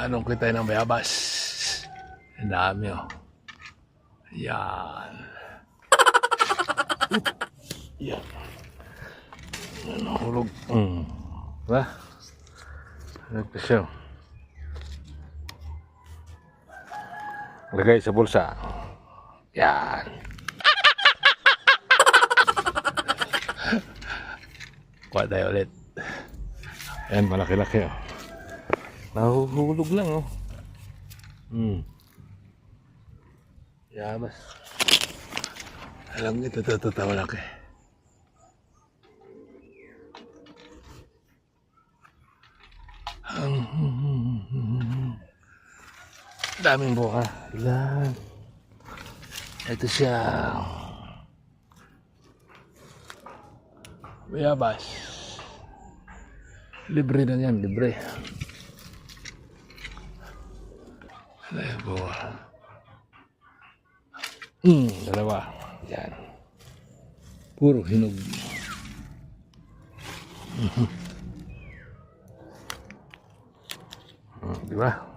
Anong kita ng bayabas? Ang dami oh. Yan. Yan. Ano, hulog. Mm. Diba? Ito siya. Lagay sa bulsa. Yan. Kuha tayo ulit. Ayan, malaki-laki oh. Nahuhulog lang oh. Hmm. Yabas. Alam ito, ito, ito, malaki. Ang daming buka. Ilan. Ito siya. Bayabas. Libre na yan, libre. Ano buka? Hmm, dalawa. Yan. Puro hinog. Mhm. Hmm, di ba?